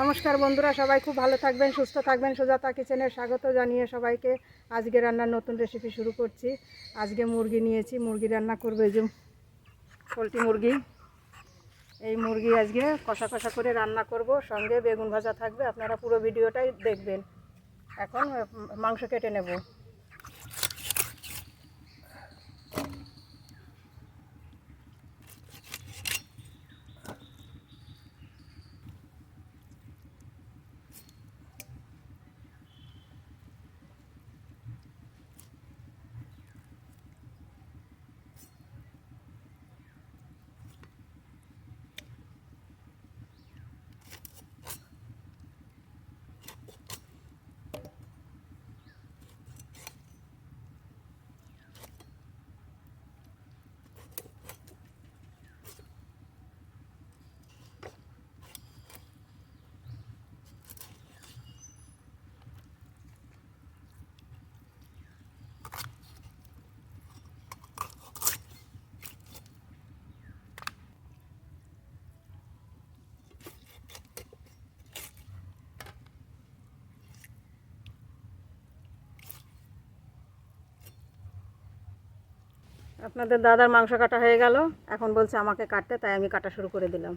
নমস্কার বন্ধুরা, সবাই খুব ভালো থাকবেন, সুস্থ থাকবেন। সুজাতা কিচেনের স্বাগত জানিয়ে সবাইকে আজকে রান্নার নতুন রেসিপি শুরু করছি। আজকে মুরগি নিয়েছি, মুরগি রান্না করবে যে পোলট্রি মুরগি। এই মুরগি আজকে কষা কষা করে রান্না করব, সঙ্গে বেগুন ভাজা থাকবে, আপনারা পুরো ভিডিওটাই দেখবেন। এখন মাংস কেটে নেব। আপনাদের দাদার মাংস কাটা হয়ে গেল। এখন বলছে আমাকে কাটতে, তাই আমি কাটা শুরু করে দিলাম।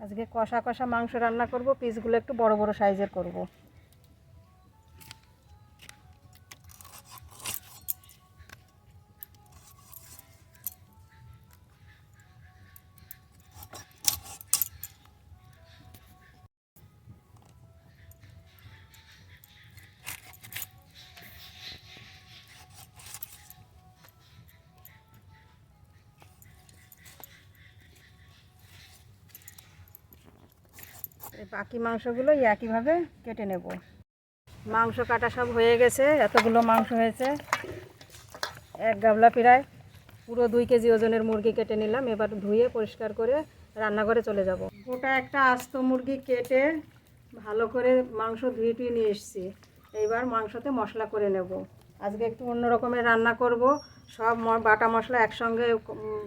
আজকে কষা কষা মাংস রান্না করব পিসগুলো একটু বড় বড় সাইজের করব। বাকি মাংসগুলো একইভাবে কেটে নেব। মাংস কাটা সব হয়ে গেছে, এতগুলো মাংস হয়েছে। এক গাবলা প্রায় পুরো দুই কেজি ওজনের মুরগি কেটে নিলাম, এবার ধুয়ে পরিষ্কার করে রান্নাঘরে চলে যাব। গোটা একটা আস্ত মুরগি কেটে ভালো করে মাংস ধুয়ে টুয়ে নিয়ে এসেছি। এইবার মাংসতে মশলা করে নেব। আজকে একটু অন্য রকমের রান্না করব। সব বাটা মশলা একসঙ্গে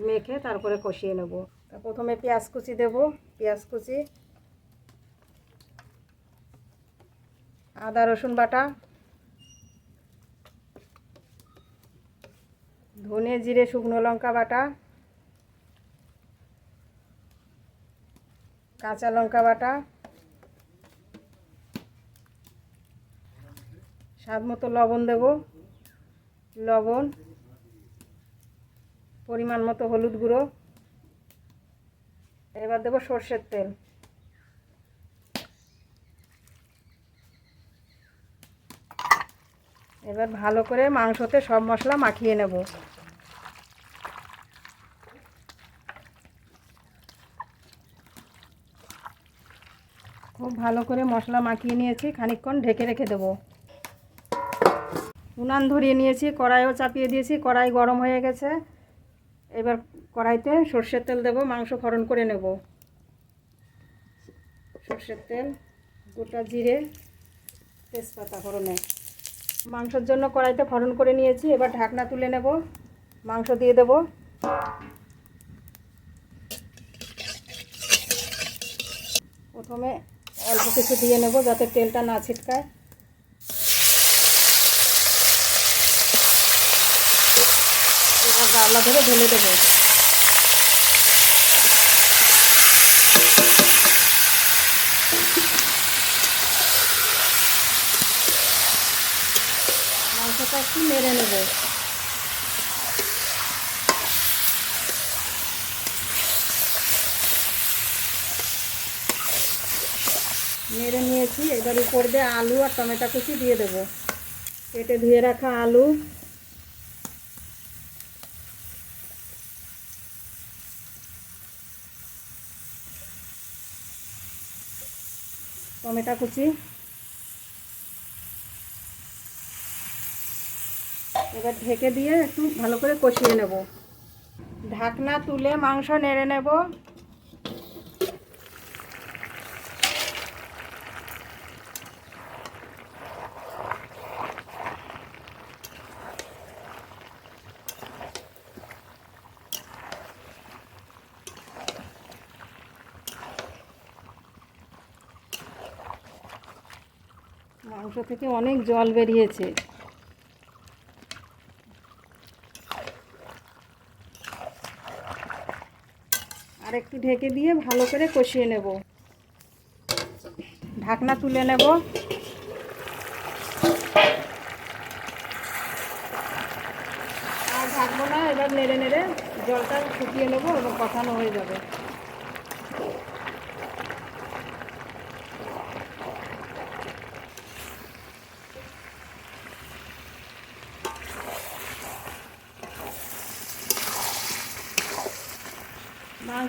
মেখে তারপরে কষিয়ে নেব। প্রথমে পেঁয়াজ কুচি দেব। পেঁয়াজ কুচি আদা, রসুন বাটা, ধনে জিরে, শুকনো লঙ্কা বাটা, কাঁচা লঙ্কা বাটা, স্বাদ মতো লবণ দেব। লবণ, পরিমাণ মতো হলুদ গুঁড়ো। এবার দেবো সর্ষের তেল। এবার ভালো করে মাংসতে সব মশলা মাখিয়ে নেব। খুব ভালো করে মশলা মাখিয়ে নিয়েছি, খানিকক্ষণ ঢেকে রেখে দেবো। উনান ধরিয়ে নিয়েছি, কড়াইও চাপিয়ে দিয়েছি, কড়াই গরম হয়ে গেছে। এবার কড়াইতে সর্ষের তেল দেবো, মাংস ফোড়ন করে নেব। সর্ষের তেল, গোটা জিরে, তেজপাতা ফোড়নে। মাংসের জন্য কড়াইতে ফোড়ন করে নিয়েছি, এবার ঢাকনা তুলে নেব, মাংস দিয়ে দেব। প্রথমে অল্প কিছু দিয়ে নেব যাতে তেলটা না ছিটকায়। এবার গাবলা ধরে ঢেলে দেবো। মাংসটা একটু নেড়ে নেব নেড়ে নিয়েছি এবার উপর দিয়ে আলু আর টমেটো কুচি দিয়ে দেবো কেটে ধুয়ে রাখা আলু টমেটো কুচি এবার ঢেকে দিয়ে একটু ভালো করে কষিয়ে নেব। ঢাকনা তুলে মাংস নেড়ে নেব। মাংস থেকে অনেক জল বেরিয়েছে। আর একটু ঢেকে দিয়ে ভালো করে কষিয়ে নেব। ঢাকনা তুলে নেব। আর ঢাকবো না এবার নেড়ে নেড়ে জলটা শুকিয়ে নেব এবং কষানো হয়ে যাবে।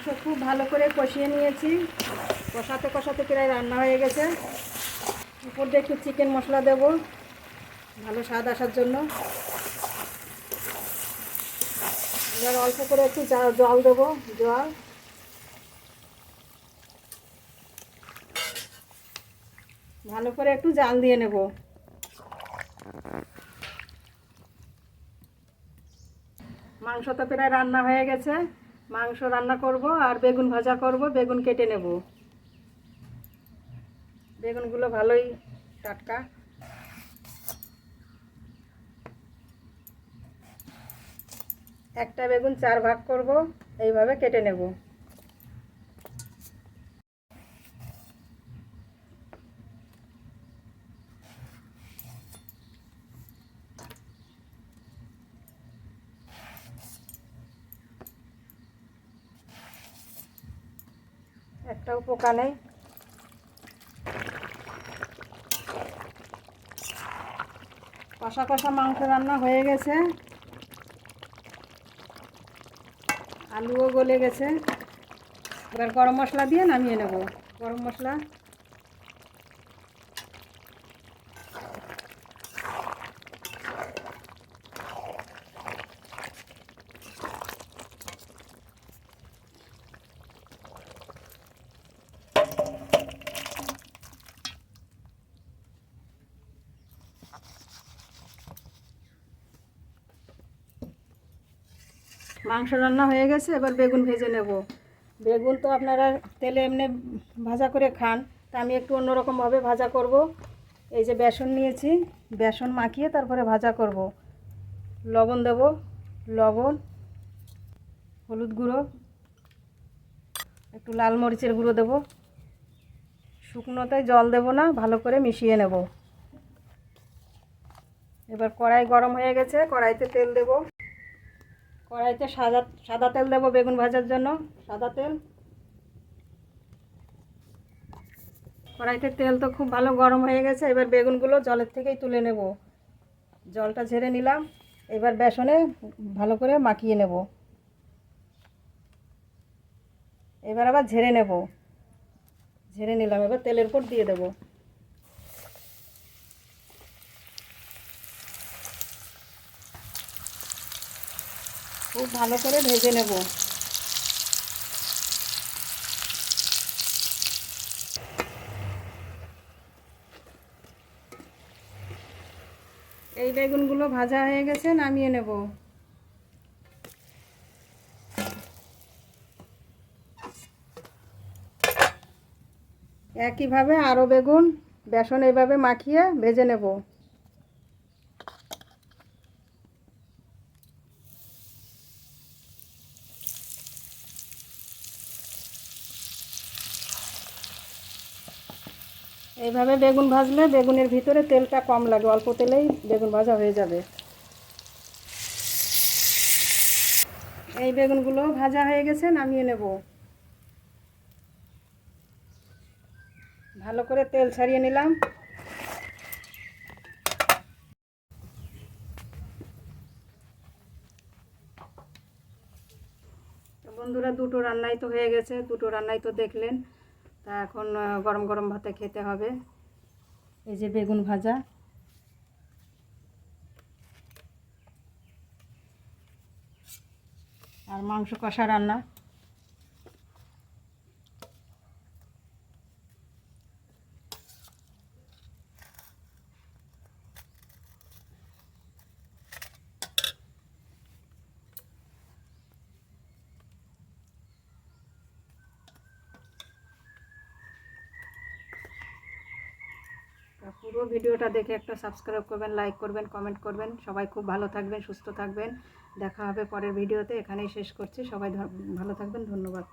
মাংস খুব ভালো করে কষিয়ে নিয়েছি। কষাতে কষাতে প্রায় রান্না হয়ে গেছে। উপর দিয়ে একটু চিকেন মশলা দেব, ভালো স্বাদ আসার জন্য। এবার অল্প করে একটু জল দেবো, জল। ভালো করে একটু জাল দিয়ে নেব। মাংস তো প্রায় রান্না হয়ে গেছে। মাংস রান্না করব আর বেগুন ভাজা করব, বেগুন কেটে নেব। বেগুনগুলো ভালোই টাটকা। একটা বেগুন চার ভাগ করব, এইভাবে কেটে নেব। পোকা নেই। কষা কষা মাংস রান্না হয়ে গেছে। আলুও গলে গেছে। এবার গরম মশলা দিয়ে নামিয়ে নেব। গরম মশলা মাংস রান্না হয়ে গেছে, এবার বেগুন ভেজে নেব। বেগুন তো আপনারা তেলে এমনি ভাজা করে খান, তা আমি একটু অন্যরকমভাবে ভাজা করব। এই যে বেসন নিয়েছি, বেসন মাখিয়ে তারপরে ভাজা করব। লবণ দেব, লবণ, হলুদ গুঁড়ো, একটু লাল মরিচের গুঁড়ো দেব। শুকনোতে জল দেব না, ভালো করে মিশিয়ে নেব। এবার কড়াই গরম হয়ে গেছে, কড়াইতে তেল দেবো। কড়াইতে সাদা সাদা তেল দেবো বেগুন ভাজার জন্য, সাদা তেল। কড়াইতে তেল তো খুব ভালো গরম হয়ে গেছে, এবার বেগুনগুলো জলের থেকেই তুলে নেব। জলটা ঝেড়ে নিলাম, এবার বেসনে ভালো করে মাখিয়ে নেব। এবার আবার ঝেড়ে নেব। ঝেড়ে নিলাম, এবার তেলের উপর দিয়ে দেবো। খুব ভালো করে ভেজে নেব। এই বেগুনগুলো ভাজা হয়ে গেছে, নামিয়ে নেব। একইভাবে আরও বেগুন, বেসন এইভাবে মাখিয়ে ভেজে নেব। এইভাবে বেগুন ভাজলে বেগুনের ভিতরে তেলটা কম লাগে, অল্প তেলেই বেগুন ভাজা হয়ে যাবে। এই বেগুনগুলো ভাজা হয়ে গেছে, নামিয়ে নেব। ভালো করে তেল ছাড়িয়ে নিলাম। বন্ধুরা, দুটো রান্নাই তো হয়ে গেছে, দুটো রান্নাই তো দেখলেন। তা এখন গরম গরম ভাতে খেতে হবে। এই যে বেগুন ভাজা। আর মাংস কষা রান্না তা পুরো ভিডিওটা দেখে একটা সাবস্ক্রাইব করবেন লাইক করবেন কমেন্ট করবেন। সবাই খুব ভালো থাকবেন, সুস্থ থাকবেন। দেখা হবে পরের ভিডিওতে। এখানেই শেষ করছি। সবাই ভালো থাকবেন। ধন্যবাদ।